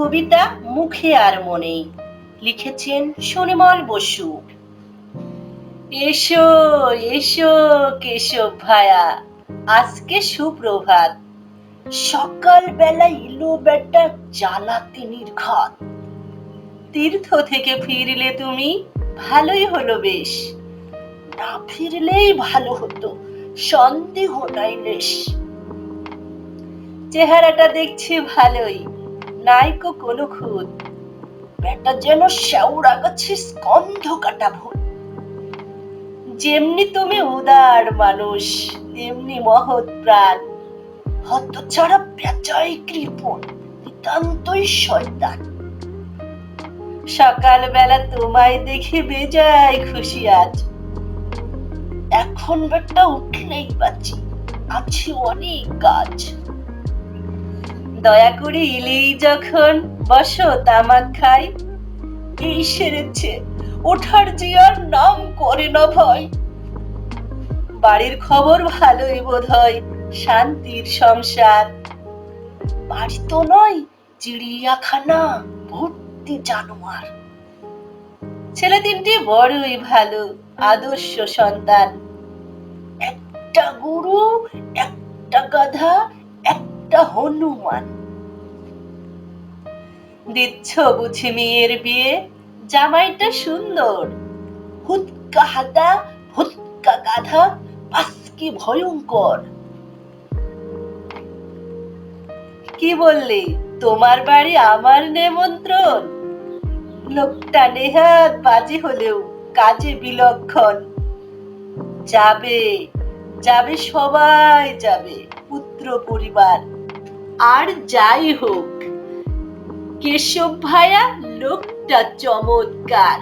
কবিতা মুখে আর মনে। লিখেছেন সনিমল বসু। এসো এসো কেশব ভায়া, আজকে সুপ্রভাত। সকাল বেলা ইলো বেটা জ্বালাতে নির্ঘাত। তীর্থ থেকে ফিরলে তুমি, ভালোই হলো বেশ। না ফিরলেই ভালো হতো, সন্দেহ নাই বেশ। চেহারাটা দেখছি ভালোই। নাইকো কোনো খুঁত বেটা যেন শেওড়া গাছে স্কন্ধ কাটা ভূত যেমনি তুমি উদার মানুষ, তেমনি মহৎ প্রাণ। হত ছাড়া পেঁচাই কৃপণ, নিতান্তই শয়তান। সকালবেলা তোমায় দেখে বেজায় খুশি আজ। এখন বেটা উঠলেই বাঁচি, আছে অনেক কাজ। দয়া করে ইলেই যখন বসো তামাক খাই এই সেরেছে ওঠার যে আর নাম করে না ভয় বাড়ির খবর ভালোই বোধ হয় শান্তির সংসার। বাড়ি তো নয়, চিড়িয়াখানা, ভর্তি জানোয়ার। ছেলে তিনটি বড়ই ভালো, আদর্শ সন্তান। একটা গরু, একটা গাধা একটা হনুমান। দিচ্ছ বুঝি মেয়ের বিয়ে? জামাইটা সুন্দর। হুৎকা হাতা, হুৎকা গাধা, বাস কি ভয়ঙ্কর। কি বললি? তোমার বাড়ি আমার নেমন্ত্রণ? লোকটা নেহাত বাজে হলেও কাজে বিলক্ষণ। যাবে যাবে সবাই যাবে, পুত্র পরিবার। আর যাই হোক কেশব ভাইয়া লোকটা চমৎকার।